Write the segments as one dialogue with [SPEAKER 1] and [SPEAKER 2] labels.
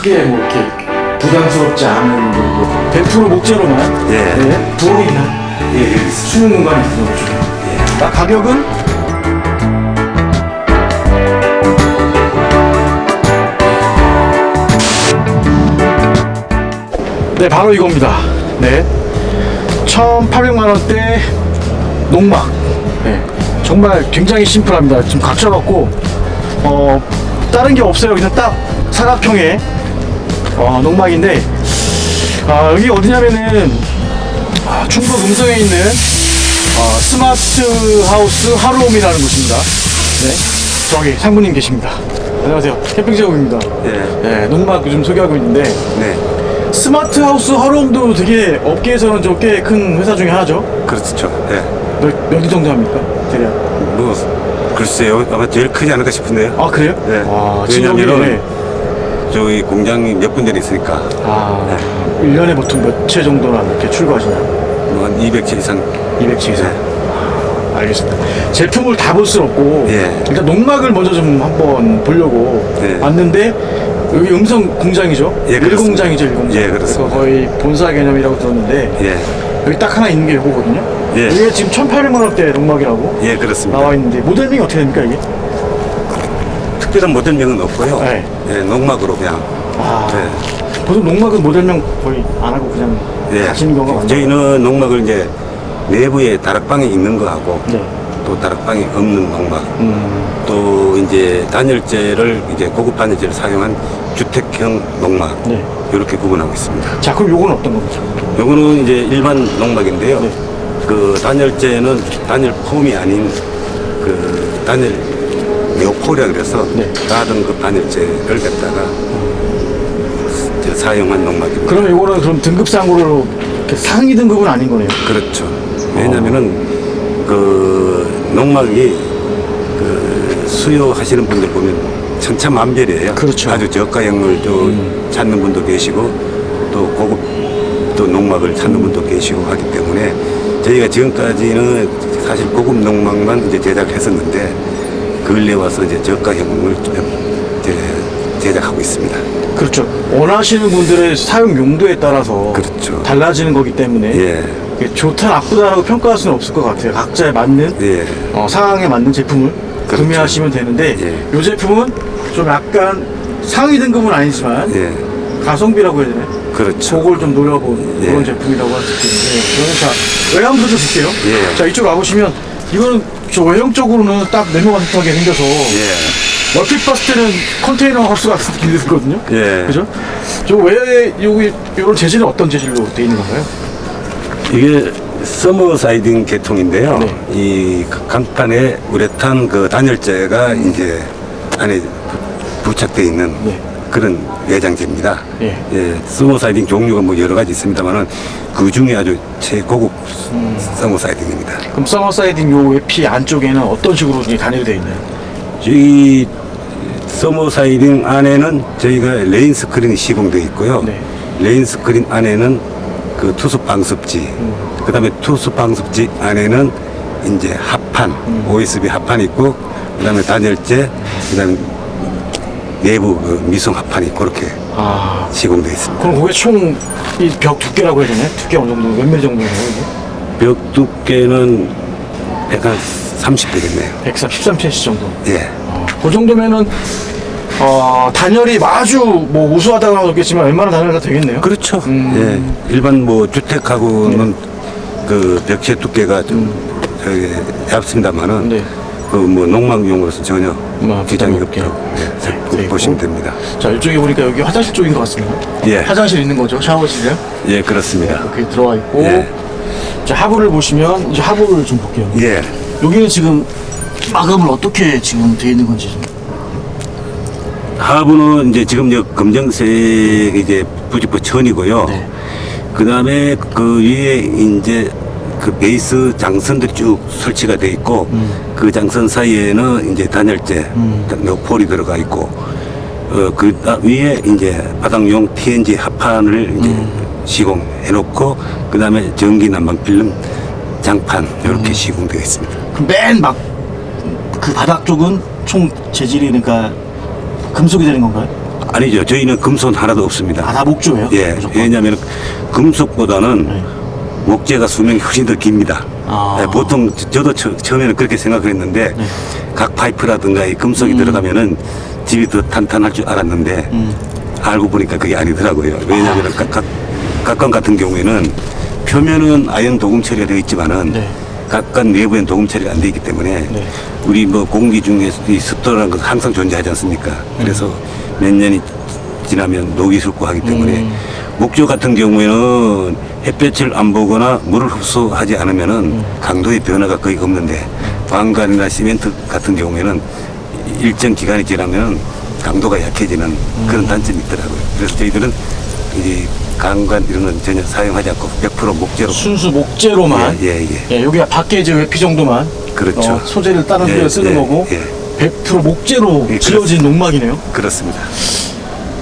[SPEAKER 1] 크게 뭐 이렇게 부담스럽지 않은 정도 100% 목재로만
[SPEAKER 2] 예.
[SPEAKER 1] 네, 부엌이 있나?
[SPEAKER 2] 예, 여기 있습니다.
[SPEAKER 1] 수능 공간이 있는 거죠.
[SPEAKER 2] 예.
[SPEAKER 1] 나 가격은 네 바로 이겁니다. 네 1,800만 원대 농막. 네 정말 굉장히 심플합니다. 지금 각 잡았고 어 다른 게 없어요. 그냥 딱 사각형의 어, 농막인데 아, 여기 어디냐면은 아, 충북 음성에 있는 어, 스마트 하우스 하루홈이라는 곳입니다. 네. 저기 상무님 계십니다. 안녕하세요. 캠핑 제국입니다.
[SPEAKER 2] 예.
[SPEAKER 1] 네, 농막 요즘 소개하고 있는데
[SPEAKER 2] 네.
[SPEAKER 1] 스마트 하우스 하루홈도 되게 업계에서는 좀 꽤 큰 회사 중에 하나죠.
[SPEAKER 2] 그렇죠. 예.
[SPEAKER 1] 몇, 몇위 정도 합니까? 대략.
[SPEAKER 2] 뭐, 글쎄요. 아마 제일 크지 않을까 싶은데요.
[SPEAKER 1] 아 그래요?
[SPEAKER 2] 네.
[SPEAKER 1] 와,
[SPEAKER 2] 왜냐면은
[SPEAKER 1] 지금 여기, 네.
[SPEAKER 2] 저희 공장이 몇 군데 있으니까
[SPEAKER 1] 아, 1년에 보통 몇 채 정도나 이렇게 출고하시나요?
[SPEAKER 2] 뭐한 200채 이상.
[SPEAKER 1] 200채 이상.
[SPEAKER 2] 네.
[SPEAKER 1] 알겠습니다. 제품을 다 볼 수는 없고
[SPEAKER 2] 예.
[SPEAKER 1] 일단 농막을 먼저 좀 한번 보려고
[SPEAKER 2] 예.
[SPEAKER 1] 왔는데 여기 음성 공장이죠?
[SPEAKER 2] 예, 그렇습니다.
[SPEAKER 1] 일공장이죠, 일공장.
[SPEAKER 2] 예, 그렇습니다.
[SPEAKER 1] 그래서 거의 본사 개념이라고 들었는데
[SPEAKER 2] 예.
[SPEAKER 1] 여기 딱 하나 있는 게 이거거든요.
[SPEAKER 2] 예.
[SPEAKER 1] 이게 지금 1,800만 원대 농막이라고
[SPEAKER 2] 예, 그렇습니다.
[SPEAKER 1] 나와 있는데 모델명이 어떻게 됩니까 이게?
[SPEAKER 2] 특별한 모델명은 없고요.
[SPEAKER 1] 네.
[SPEAKER 2] 예, 농막으로 그냥.
[SPEAKER 1] 아,
[SPEAKER 2] 네.
[SPEAKER 1] 보통 농막은 모델명 거의 안 하고 그냥
[SPEAKER 2] 예.
[SPEAKER 1] 가시는 경우가 많죠.
[SPEAKER 2] 저희는 농막을 이제 내부에 다락방이 있는 거하고
[SPEAKER 1] 네.
[SPEAKER 2] 또 다락방이 없는 농막
[SPEAKER 1] 음,
[SPEAKER 2] 또 이제 단열재를 이제 고급 단열재를 사용한 주택형 농막
[SPEAKER 1] 네.
[SPEAKER 2] 이렇게 구분하고 있습니다.
[SPEAKER 1] 자 그럼 요건 어떤 겁니까?
[SPEAKER 2] 요거는 이제 일반 농막인데요.
[SPEAKER 1] 네.
[SPEAKER 2] 그 단열재는 단열 폼이 아닌 그 단열 묘포라 그래서
[SPEAKER 1] 네.
[SPEAKER 2] 가등급 단열재를 갖다가 이제 사용한 농막입니다.
[SPEAKER 1] 그러면 요거는 그럼 등급상으로 이렇게 상위 등급은 아닌 거네요.
[SPEAKER 2] 그렇죠. 왜냐면은 그 농막이 그 수요하시는 분들 보면 천차만별이에요.
[SPEAKER 1] 그렇죠. 음.
[SPEAKER 2] 아주 저가형을 좀 찾는 분도 계시고 또 고급 또 농막을 찾는 분도 계시고 하기 때문에 저희가 지금까지는 사실 고급 농막만 이제 제작을 했었는데 근래 와서 이제 저가형을 좀 이제 제작하고 있습니다.
[SPEAKER 1] 그렇죠. 원하시는 분들의 사용 용도에 따라서
[SPEAKER 2] 그렇죠.
[SPEAKER 1] 달라지는 거기 때문에
[SPEAKER 2] 예.
[SPEAKER 1] 이게 좋다 나쁘다라고 평가할 수는 없을 것 같아요. 각자에 맞는
[SPEAKER 2] 예.
[SPEAKER 1] 어, 상황에 맞는 제품을
[SPEAKER 2] 그렇죠.
[SPEAKER 1] 구매하시면 되는데
[SPEAKER 2] 예.
[SPEAKER 1] 이 제품은 좀 약간 상위 등급은 아니지만
[SPEAKER 2] 예.
[SPEAKER 1] 가성비라고 해야 되나요?
[SPEAKER 2] 그렇죠.
[SPEAKER 1] 그걸 좀 노려본
[SPEAKER 2] 예.
[SPEAKER 1] 그런 제품이라고 할 수 있겠는데 저는 자 외관부터 좀 볼게요.
[SPEAKER 2] 예.
[SPEAKER 1] 자 이쪽 와보시면 이거는 저 외형적으로는 딱 네모같하게 생겨서
[SPEAKER 2] 예.
[SPEAKER 1] 얼핏 봤을 때는 컨테이너 하우스 같은 느낌이 들거든요.
[SPEAKER 2] 예.
[SPEAKER 1] 그죠? 저 외에 여기 이런 재질은 어떤 재질로 되어 있는 건가요?
[SPEAKER 2] 이게 서머 사이딩 계통인데요.
[SPEAKER 1] 네.
[SPEAKER 2] 이 강판에 우레탄 그 단열재가 이제 안에 부- 부착되어 있는
[SPEAKER 1] 네.
[SPEAKER 2] 그런 외장재입니다.
[SPEAKER 1] 예.
[SPEAKER 2] 서머 사이딩 종류가 뭐 여러 가지 있습니다만은 그 중에 아주 최고급
[SPEAKER 1] 음.
[SPEAKER 2] 서머 사이딩입니다.
[SPEAKER 1] 그럼 서머 사이딩 요 외피 안쪽에는 어떤 식으로 이게 단열이 되어 있나요?
[SPEAKER 2] 이 서머 사이딩 안에는 저희가 레인 스크린이 시공되어 있고요.
[SPEAKER 1] 네.
[SPEAKER 2] 레인 스크린 안에는 그 투수 방습지,
[SPEAKER 1] 음.
[SPEAKER 2] 그 다음에 투수 방습지 안에는 이제 합판,
[SPEAKER 1] 음.
[SPEAKER 2] OSB 합판이 있고, 그 다음에 단열재, 그 다음에 내부 그 미성 합판이 그렇게
[SPEAKER 1] 아
[SPEAKER 2] 시공되어 있습니다.
[SPEAKER 1] 그럼 그게 총 이 벽 두께라고 해야 되나요? 두께 어느 정도 몇 미리 정도예요? 이게?
[SPEAKER 2] 벽 두께는 약간 30 되겠네요.
[SPEAKER 1] 113cm 정도.
[SPEAKER 2] 예.
[SPEAKER 1] 그 정도면은 어, 단열이 아주 뭐 우수하다고 하면 좋겠지만 웬만한 단열 다 되겠네요.
[SPEAKER 2] 그렇죠.
[SPEAKER 1] 음.
[SPEAKER 2] 예. 일반 뭐 주택하고는 그 벽체 두께가 좀 저기 얇습니다만은
[SPEAKER 1] 네.
[SPEAKER 2] 그뭐 농막용으로서 전혀
[SPEAKER 1] 뭐
[SPEAKER 2] 지장이
[SPEAKER 1] 부담이
[SPEAKER 2] 없죠. 예.
[SPEAKER 1] 네,
[SPEAKER 2] 보-
[SPEAKER 1] 돼
[SPEAKER 2] 보시면
[SPEAKER 1] 있고.
[SPEAKER 2] 됩니다.
[SPEAKER 1] 자 이쪽에 보니까 여기 화장실 쪽인 것 같습니다.
[SPEAKER 2] 예.
[SPEAKER 1] 화장실 있는 거죠? 샤워실이요?
[SPEAKER 2] 예, 그렇습니다.
[SPEAKER 1] 이렇게 들어와 있고
[SPEAKER 2] 예.
[SPEAKER 1] 자 하부를 보시면 이제 하부를 좀 볼게요.
[SPEAKER 2] 예.
[SPEAKER 1] 여기는 지금 마감을 어떻게 지금 되어 있는 건지 좀.
[SPEAKER 2] 하부는 이제 지금 저 검정색 이제 부직포 천이고요.
[SPEAKER 1] 네.
[SPEAKER 2] 그 다음에 그 위에 이제 그 베이스 장선들이 쭉 설치가 돼 있고
[SPEAKER 1] 음.
[SPEAKER 2] 그 장선 사이에는 이제 단열재, 폴이 들어가 있고 어, 그 다- 위에 이제 바닥용 TNG 합판을 이제
[SPEAKER 1] 음.
[SPEAKER 2] 시공해 놓고 그 다음에 전기 난방 필름 장판 이렇게
[SPEAKER 1] 음.
[SPEAKER 2] 시공되어 있습니다.
[SPEAKER 1] 맨막 그 바닥 쪽은 총 재질이 그러니까 금속이 되는 건가요?
[SPEAKER 2] 아니죠. 저희는 금손 하나도 없습니다.
[SPEAKER 1] 아, 다 목조예요?
[SPEAKER 2] 예,
[SPEAKER 1] 무조건?
[SPEAKER 2] 왜냐하면 금속보다는 목재가 수명이 훨씬 더 깁니다.
[SPEAKER 1] 아.
[SPEAKER 2] 예, 보통 저- 저도 처, 음에는 그렇게 생각을 했는데
[SPEAKER 1] 네.
[SPEAKER 2] 각 파이프라든가 이
[SPEAKER 1] 음.
[SPEAKER 2] 금속이 들어가면은 집이 더 탄탄할 줄 알았는데
[SPEAKER 1] 음.
[SPEAKER 2] 알고 보니까 그게 아니더라고요. 왜냐하면 각, 각, 각관 같은 경우에는 표면은 아연 도금 처리가 되어 있지만은
[SPEAKER 1] 네.
[SPEAKER 2] 각관 내부엔 도금 처리가 안 되어 있기 때문에
[SPEAKER 1] 네.
[SPEAKER 2] 우리 뭐 공기 중에 이 습도라는 건 항상 존재하지 않습니까? 그래서 몇 년이 지나면 녹이 슬고 하기 때문에
[SPEAKER 1] 음.
[SPEAKER 2] 목조 같은 경우에는 햇볕을 안 보거나 물을 흡수하지 않으면은
[SPEAKER 1] 음.
[SPEAKER 2] 강도의 변화가 거의 없는데 방관이나 시멘트 같은 경우에는 일정 기간이 지나면 강도가 약해지는
[SPEAKER 1] 음.
[SPEAKER 2] 그런 단점이 있더라고요. 그래서 저희들은 이제 강관 이런 건 전혀 사용하지 않고 100% 목재로
[SPEAKER 1] 순수 목재로만.
[SPEAKER 2] 예, 예, 예.
[SPEAKER 1] 여기 밖에 이제 외피 정도만.
[SPEAKER 2] 그렇죠.
[SPEAKER 1] 어, 소재를 다른
[SPEAKER 2] 예,
[SPEAKER 1] 데로 쓰는
[SPEAKER 2] 예,
[SPEAKER 1] 거고.
[SPEAKER 2] 예.
[SPEAKER 1] 100% 목재로
[SPEAKER 2] 예,
[SPEAKER 1] 지어진 농막이네요.
[SPEAKER 2] 그렇습니다.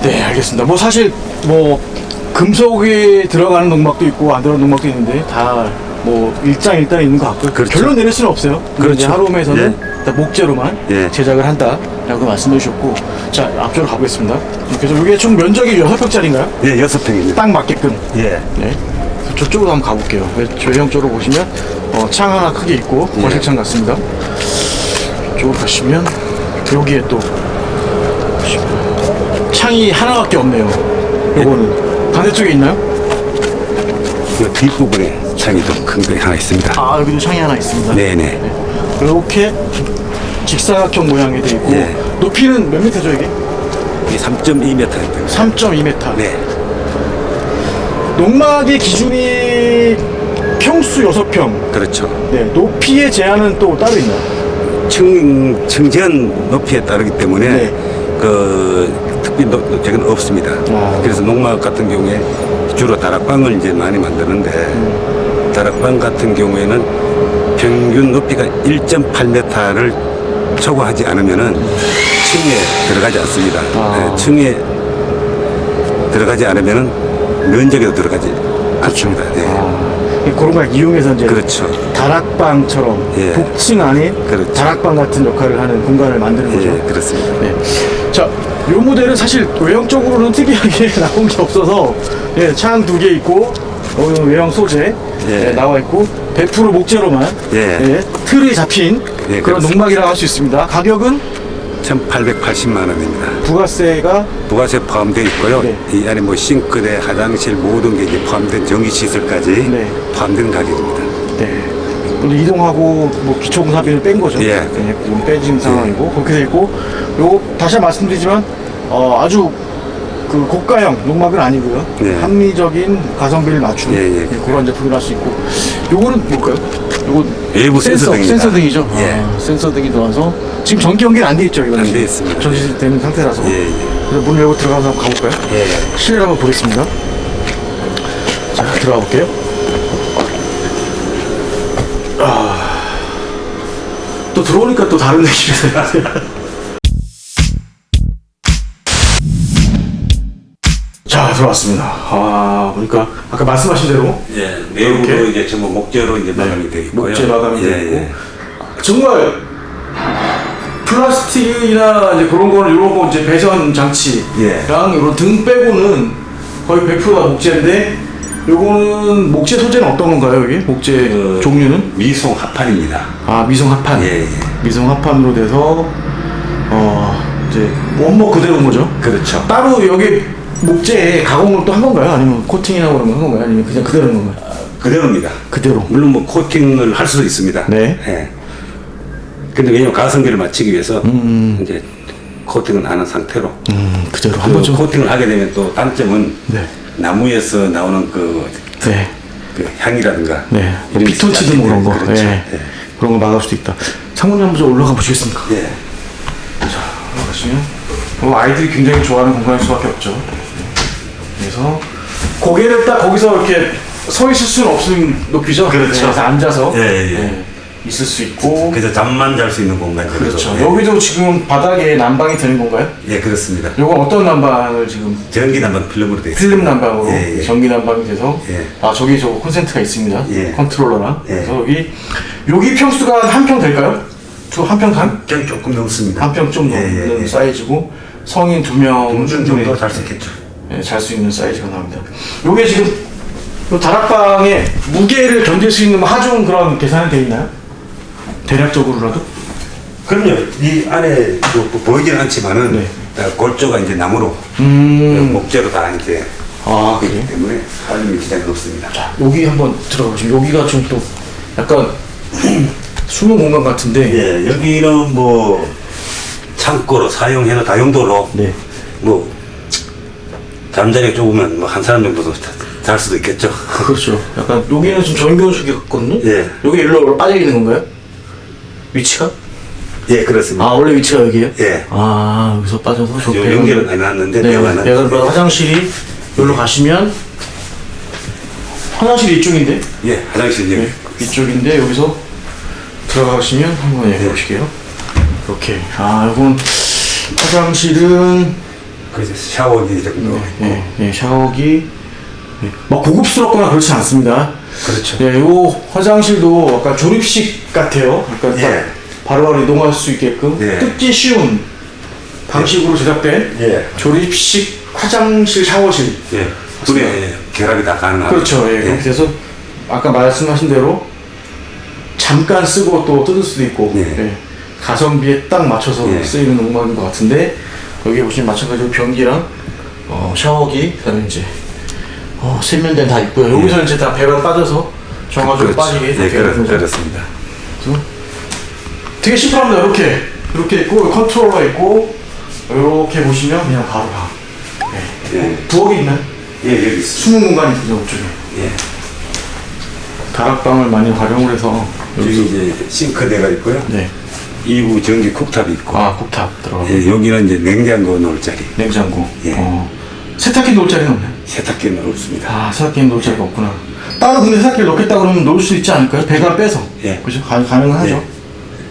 [SPEAKER 1] 네, 알겠습니다. 뭐 사실 뭐 금속이 들어가는 농막도 있고 안 들어가는 농막도 있는데 다 뭐 일장일단 있는 것 같고요.
[SPEAKER 2] 그렇죠.
[SPEAKER 1] 결론 내릴 수는 없어요.
[SPEAKER 2] 그렇죠.
[SPEAKER 1] 이제 하루홈에서는 일단 목재로만
[SPEAKER 2] 예.
[SPEAKER 1] 제작을 한다라고 말씀해 주셨고, 자 앞쪽으로 가보겠습니다. 그래서 이게 총 면적이 6평짜리인가요?
[SPEAKER 2] 예, 여섯 평입니다.
[SPEAKER 1] 딱 맞게끔.
[SPEAKER 2] 예.
[SPEAKER 1] 네. 저쪽으로 한번 가볼게요. 네, 조형 쪽으로 보시면 어, 창 하나 크게 있고
[SPEAKER 2] 예.
[SPEAKER 1] 거실창 같습니다. 이쪽으로 가시면 여기에 또 창이 하나밖에 없네요. 요거는 반대쪽에 있나요?
[SPEAKER 2] 그 뒷부분에 창이 좀큰거 하나 있습니다.
[SPEAKER 1] 아 여기도 창이 하나 있습니다.
[SPEAKER 2] 네네.
[SPEAKER 1] 이렇게 직사각형 모양이 되어 있고
[SPEAKER 2] 예.
[SPEAKER 1] 높이는 몇 미터죠 이게?
[SPEAKER 2] 이게 3.2m입니다.
[SPEAKER 1] 3.2m.
[SPEAKER 2] 네.
[SPEAKER 1] 농막의 기준이 평수 6평.
[SPEAKER 2] 그렇죠.
[SPEAKER 1] 네, 높이의 제한은 또 따로 있나요?
[SPEAKER 2] 층, 층지한 높이에 따르기 때문에
[SPEAKER 1] 네.
[SPEAKER 2] 그 저건 없습니다.
[SPEAKER 1] 아.
[SPEAKER 2] 그래서 농막 같은 경우에 주로 다락방을 이제 많이 만드는데
[SPEAKER 1] 음.
[SPEAKER 2] 다락방 같은 경우에는 평균 높이가 1.8m를 초과하지 않으면은 층에 들어가지 않습니다.
[SPEAKER 1] 아.
[SPEAKER 2] 네, 층에 들어가지 않으면은 면적에도 들어가지 않습니다. 네.
[SPEAKER 1] 아, 그런 걸 이용해서 이제
[SPEAKER 2] 그렇죠.
[SPEAKER 1] 다락방처럼
[SPEAKER 2] 예.
[SPEAKER 1] 복층 아닌
[SPEAKER 2] 그렇죠.
[SPEAKER 1] 다락방 같은 역할을 하는 공간을 만드는 거죠.
[SPEAKER 2] 예, 그렇습니다.
[SPEAKER 1] 네. 자, 이 모델은 사실 외형적으로는 특이하게 나온 게 없어서 예, 창 두 개 있고 어, 외형 소재
[SPEAKER 2] 예.
[SPEAKER 1] 예, 나와 있고 100% 목재로만
[SPEAKER 2] 예.
[SPEAKER 1] 틀이 잡힌
[SPEAKER 2] 예,
[SPEAKER 1] 그런
[SPEAKER 2] 그렇습니다.
[SPEAKER 1] 농막이라고 할 수 있습니다. 가격은
[SPEAKER 2] 1,880만 원입니다.
[SPEAKER 1] 부가세가
[SPEAKER 2] 부가세 포함되어 있고요.
[SPEAKER 1] 네.
[SPEAKER 2] 이 안에 뭐 싱크대, 화장실 모든 게 이제 포함된 전기 시설까지
[SPEAKER 1] 네.
[SPEAKER 2] 포함된 가격입니다.
[SPEAKER 1] 네. 이동하고 뭐 기초공사비를 뺀 거죠.
[SPEAKER 2] 예.
[SPEAKER 1] 네, 지금 빼진 상황이고 그렇게 돼 있고 요거 다시 말씀드리지만 어, 아주 그 고가형 농막은 아니고요.
[SPEAKER 2] 예.
[SPEAKER 1] 합리적인 가성비를 맞춘
[SPEAKER 2] 예, 예.
[SPEAKER 1] 네, 그런 제품을 할 수 있고 요거는 뭘까요? 요거
[SPEAKER 2] 외부 센서 등입니다.
[SPEAKER 1] 센서 등이죠.
[SPEAKER 2] 예.
[SPEAKER 1] 아, 센서 등이 들어와서 지금 전기 연결 안 돼 있죠, 이거는.
[SPEAKER 2] 안 돼 있습니다.
[SPEAKER 1] 전시되는 상태라서.
[SPEAKER 2] 예, 예.
[SPEAKER 1] 그래서 문을 열고 들어가서 한번 가볼까요?
[SPEAKER 2] 예.
[SPEAKER 1] 실내를 한번 보겠습니다. 자, 들어가 볼게요. 아, 또 들어오니까 또 다른 느낌이 들어요. 자, 들어왔습니다. 아, 보니까 아까 말씀하신 대로
[SPEAKER 2] 예,
[SPEAKER 1] 이렇게?
[SPEAKER 2] 이제 전부 목재로 이제 마감이 되어 있고요.
[SPEAKER 1] 목재 마감이
[SPEAKER 2] 예,
[SPEAKER 1] 되어 있고
[SPEAKER 2] 예.
[SPEAKER 1] 정말 플라스틱이나 이제 그런 거는 이런 거 이제 배선 장치랑
[SPEAKER 2] 예.
[SPEAKER 1] 이런 등 빼고는 거의 100%가 목재인데 요거는 목재 소재는 어떤 건가요 여기 목재
[SPEAKER 2] 그-
[SPEAKER 1] 종류는
[SPEAKER 2] 미송 합판입니다.
[SPEAKER 1] 아 미송 합판
[SPEAKER 2] 예, 예.
[SPEAKER 1] 미송 합판으로 돼서 어 이제 원목 그대로인 거죠
[SPEAKER 2] 그렇죠.
[SPEAKER 1] 따로 여기 목재에 가공을 또 한 건가요 아니면 코팅이나 그런 거한 건가요 아니면 그냥 그대로인 건가요
[SPEAKER 2] 그대로입니다.
[SPEAKER 1] 그대로
[SPEAKER 2] 물론 뭐 코팅을 할 수도 있습니다.
[SPEAKER 1] 네.
[SPEAKER 2] 예. 근데 왜냐면 가성비를 맞추기 위해서
[SPEAKER 1] 음.
[SPEAKER 2] 이제 코팅은 안한 상태로
[SPEAKER 1] 음 그대로
[SPEAKER 2] 그
[SPEAKER 1] 한번 좀
[SPEAKER 2] 코팅을 하게 되면 또 단점은
[SPEAKER 1] 네.
[SPEAKER 2] 나무에서 나오는 그,
[SPEAKER 1] 네.
[SPEAKER 2] 그 향이라든가
[SPEAKER 1] 네, 뭐
[SPEAKER 2] 이런 게
[SPEAKER 1] 피톤치드 뭐 그런 거?
[SPEAKER 2] 그렇죠.
[SPEAKER 1] 예.
[SPEAKER 2] 예.
[SPEAKER 1] 그런 거 막을 수도 있다. 상무님 한번 좀 올라가 보시겠습니까?
[SPEAKER 2] 예.
[SPEAKER 1] 자, 올라가시면 뭐 아이들이 굉장히 좋아하는 공간일 수밖에 없죠. 그래서 고개를 딱 거기서 이렇게 서 있을 수는 없는 높이죠.
[SPEAKER 2] 그렇죠.
[SPEAKER 1] 네, 그래서 앉아서
[SPEAKER 2] 예, 예.
[SPEAKER 1] 네, 있을 수 있고.
[SPEAKER 2] 그래서 잠만 잘 수 있는 공간
[SPEAKER 1] 그렇죠.
[SPEAKER 2] 예.
[SPEAKER 1] 여기도 지금 바닥에 난방이 되는 건가요?
[SPEAKER 2] 예, 그렇습니다.
[SPEAKER 1] 요건 어떤 난방을 지금
[SPEAKER 2] 전기 난방 필름으로 되어 있습니다.
[SPEAKER 1] 필름 난방으로
[SPEAKER 2] 예, 예.
[SPEAKER 1] 전기 난방이 돼서
[SPEAKER 2] 예.
[SPEAKER 1] 아 저기 저 콘센트가 있습니다
[SPEAKER 2] 예.
[SPEAKER 1] 컨트롤러랑
[SPEAKER 2] 예.
[SPEAKER 1] 그래서 여기 여기 평수가 한 평 될까요? 두한평 간?
[SPEAKER 2] 그냥 조금 넘습니다.
[SPEAKER 1] 한 평 좀
[SPEAKER 2] 예,
[SPEAKER 1] 넘는
[SPEAKER 2] 예, 예.
[SPEAKER 1] 사이즈고 성인
[SPEAKER 2] 두명중 정도 잘수 있겠죠.
[SPEAKER 1] 잘수 있는 사이즈가 나옵니다. 요게 지금 요 다락방에 무게를 견딜 수 있는 뭐 하중 그런 계산이 돼 있나요? 대략적으로라도?
[SPEAKER 2] 그럼요. 이 안에 뭐 보이지는 않지만은
[SPEAKER 1] 네.
[SPEAKER 2] 다 골조가 이제 나무로
[SPEAKER 1] 음.
[SPEAKER 2] 목재로 다 이제
[SPEAKER 1] 아 그래?
[SPEAKER 2] 때문에 살림이 지장이 없습니다.
[SPEAKER 1] 여기 한번 들어가보시면 여기가 좀 또 약간 숨은 공간 같은데.
[SPEAKER 2] 예, 여기는 뭐 창고로 사용해도 다용도로
[SPEAKER 1] 네.
[SPEAKER 2] 뭐 잠자리가 좁으면 뭐 한 사람 정도도 자- 잘 수도 있겠죠.
[SPEAKER 1] 그렇죠. 약간 여기는 좀 전교수기 같거든요.
[SPEAKER 2] 예.
[SPEAKER 1] 여기 일로 빠져 있는 건가요? 위치가?
[SPEAKER 2] 예, 그렇습니다.
[SPEAKER 1] 아 원래 위치가 여기에요?
[SPEAKER 2] 예.
[SPEAKER 1] 아 여기서 빠져서 저
[SPEAKER 2] 요 연결은 해놨는데
[SPEAKER 1] 네,
[SPEAKER 2] 배관은
[SPEAKER 1] 배관 배관 화장실이 여기로 가시면 화장실이 이쪽인데
[SPEAKER 2] 예, 화장실 여기
[SPEAKER 1] 네, 이쪽인데 여기서 들어가시면 한번 예, 보실게요. 이렇게 아 이건 화장실은
[SPEAKER 2] 그래서 샤워기 정도.
[SPEAKER 1] 네, 네, 샤워기 네, 막 고급스럽거나 그렇지 않습니다.
[SPEAKER 2] 그렇죠.
[SPEAKER 1] 네, 요 화장실도 약간 조립식 같아요. 약간 딱
[SPEAKER 2] 예.
[SPEAKER 1] 바로바로 이동할 수 있게끔
[SPEAKER 2] 예.
[SPEAKER 1] 뜯기 쉬운 방식으로 제작된
[SPEAKER 2] 예.
[SPEAKER 1] 조립식 화장실 샤워실.
[SPEAKER 2] 예. 둘의 결합이 다 가능합니다.
[SPEAKER 1] 그렇죠. 예, 그렇게 돼서 아까 말씀하신 대로 잠깐 쓰고 또 뜯을 수도 있고
[SPEAKER 2] 예.
[SPEAKER 1] 예, 가성비에 딱 맞춰서
[SPEAKER 2] 예.
[SPEAKER 1] 쓰이는 농막인 것 같은데 여기 보시면 마찬가지로 변기랑 어, 샤워기 그다음에 이제 어, 세면대는 다 있고요. 여기서 이제 다 배관 빠져서 정화조 빠지게
[SPEAKER 2] 예,
[SPEAKER 1] 되어 있는
[SPEAKER 2] 그렇,
[SPEAKER 1] 거죠.
[SPEAKER 2] 그렇습니다.
[SPEAKER 1] 그래서 되게 심플합니다. 이렇게 이렇게 있고 컨트롤러 있고 이렇게 보시면 그냥 바로 가.
[SPEAKER 2] 예.
[SPEAKER 1] 부엌이 있나요?
[SPEAKER 2] 예, 여기 있습니다.
[SPEAKER 1] 숨은 공간이 있죠, 이쪽에.
[SPEAKER 2] 예.
[SPEAKER 1] 다락방을 많이 활용을 해서
[SPEAKER 2] 여기 이제 싱크대가 있고요.
[SPEAKER 1] 네.
[SPEAKER 2] 2부 전기 쿡탑이 있고.
[SPEAKER 1] 아 쿡탑 들어가 고
[SPEAKER 2] 예, 여기는 이제 냉장고 놓을 자리.
[SPEAKER 1] 냉장고.
[SPEAKER 2] 예.
[SPEAKER 1] 어. 세탁기 놓을 자리는 없나요?
[SPEAKER 2] 세탁기는 없습니다.
[SPEAKER 1] 아 세탁기 놓을 자리가 없구나. 따로 근데 세탁기를 넣겠다 그러면 놓을 수 있지 않을까요? 배관 빼서.
[SPEAKER 2] 예.
[SPEAKER 1] 그죠? 가, 가능은 하죠.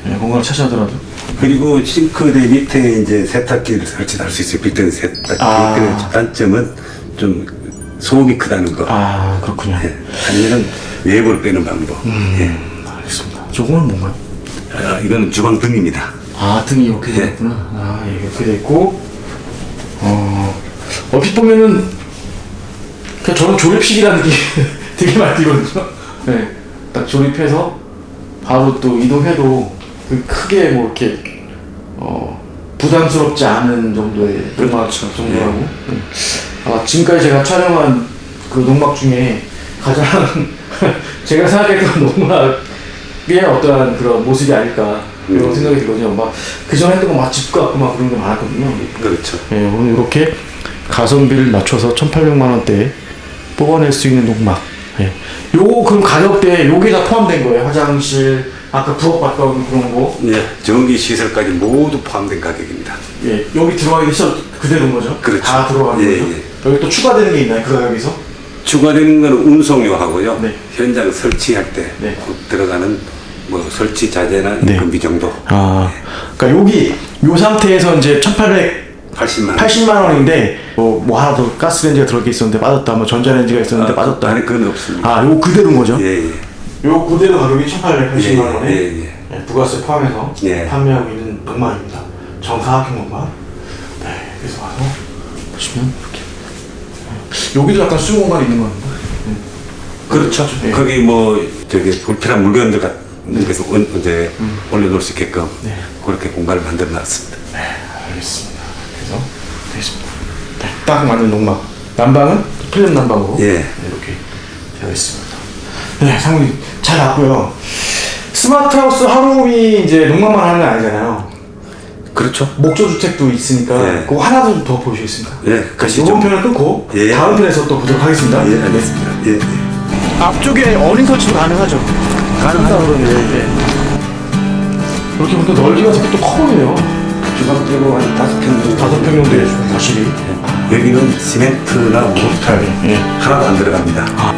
[SPEAKER 1] 예, 공간을 차지하더라도.
[SPEAKER 2] 그리고 싱크대 밑에 이제 세탁기를 설치할 수 있어요. 빅된 세탁기.
[SPEAKER 1] 아.
[SPEAKER 2] 그 단점은 좀 소음이 크다는 거.
[SPEAKER 1] 아 그렇군요.
[SPEAKER 2] 예. 아니면 외부로 빼는 방법.
[SPEAKER 1] 음. 알겠습니다. 저거는 뭔가요?
[SPEAKER 2] 예. 아, 이건 주방 등입니다.
[SPEAKER 1] 아 등이 이렇게
[SPEAKER 2] 예.
[SPEAKER 1] 되어 있구나. 아 예, 이렇게 돼 있고. 어 얼핏 보면은 그냥 저는 조립식이라는 느낌이 되게 많이 들거든요. 네, 딱 조립해서 바로 또 이동해도 그 크게 뭐 이렇게 어 부담스럽지 않은 정도의 농막 정도라고. 네. 아 지금까지 제가 촬영한 그 농막 중에 가장 제가 생각했던 농막의 어떠한 그런 모습이 아닐까 이런
[SPEAKER 2] 음.
[SPEAKER 1] 생각이 들거든요. 막 그전 했던 거 막집 같고 막 그런 게 많았거든요.
[SPEAKER 2] 그렇죠.
[SPEAKER 1] 예, 오늘 이렇게 가성비를 낮춰서 1,800만 원대에 뽑아낼 수 있는 농막. 예. 요거 그럼 가격대에 요게 다 포함된 거예요. 화장실, 아까 부엌 봤던 그런 거.
[SPEAKER 2] 예. 전기 시설까지 모두 포함된 가격입니다.
[SPEAKER 1] 예, 여기 들어가기 시작 그대로인 거죠?
[SPEAKER 2] 그렇죠.
[SPEAKER 1] 다 들어가는
[SPEAKER 2] 예,
[SPEAKER 1] 거죠?
[SPEAKER 2] 예.
[SPEAKER 1] 여기 또 추가되는 게 있나요? 그 가격에서?
[SPEAKER 2] 추가되는 거는 운송료하고요.
[SPEAKER 1] 네.
[SPEAKER 2] 현장 설치할 때
[SPEAKER 1] 네.
[SPEAKER 2] 들어가는 뭐 설치 자재나
[SPEAKER 1] 네.
[SPEAKER 2] 인건비 정도
[SPEAKER 1] 아, 그러니까 여기 요 상태에서 이제 1,880만
[SPEAKER 2] 80만 원.
[SPEAKER 1] 원인데 뭐, 뭐 하나 더 가스레인지가 들어가 있었는데 빠졌다, 뭐 전자레인지가 있었는데
[SPEAKER 2] 아,
[SPEAKER 1] 빠졌다.
[SPEAKER 2] 아니 그건 없습니다.
[SPEAKER 1] 아, 요거 그대로인 거죠?
[SPEAKER 2] 예, 예.
[SPEAKER 1] 요 그대로 가격이 1,880만
[SPEAKER 2] 예,
[SPEAKER 1] 원에
[SPEAKER 2] 예, 예.
[SPEAKER 1] 네, 부가세 포함해서
[SPEAKER 2] 예.
[SPEAKER 1] 판매하고 있는 농막입니다. 정사각형 농막. 네, 그래서 와서 보시면 이렇게 네. 여기도 약간 수용 공간이 있는 겁니다.
[SPEAKER 2] 그렇죠.
[SPEAKER 1] 예.
[SPEAKER 2] 거기 뭐 저기 불필요한 물건들 같은 데서 온- 이제 올려놓을 수 있게끔
[SPEAKER 1] 네.
[SPEAKER 2] 그렇게 공간을 만들어 놨습니다.
[SPEAKER 1] 네, 알겠습니다. 그래서 되겠습니다. 네, 딱 맞는 농막. 난방은 필름 난방으로
[SPEAKER 2] 예.
[SPEAKER 1] 네, 이렇게 되어 있습니다. 네, 상당히 잘 나왔고요. 스마트 하우스 하루이 이제 농막만 하는 게 아니잖아요.
[SPEAKER 2] 그렇죠.
[SPEAKER 1] 목조 주택도 있으니까
[SPEAKER 2] 예.
[SPEAKER 1] 그거 하나 더 보시겠습니까?
[SPEAKER 2] 예, 가시죠.
[SPEAKER 1] 이번 편을 끊고
[SPEAKER 2] 예.
[SPEAKER 1] 다음 편에서 또 보도록 하겠습니다.
[SPEAKER 2] 예, 알겠습니다. 예, 예.
[SPEAKER 1] 앞쪽에 어린 설치도 가능하죠? 가능하다 그러면 예. 이렇게 보니까 넓이가 되게 또 커 보이네요.
[SPEAKER 2] 주방대로 한 다섯 평 정도.
[SPEAKER 1] 다섯 평 정도의 거실이
[SPEAKER 2] 여기는 시멘트나 뭐
[SPEAKER 1] 스타일이. 예.
[SPEAKER 2] 하나도 안 들어갑니다.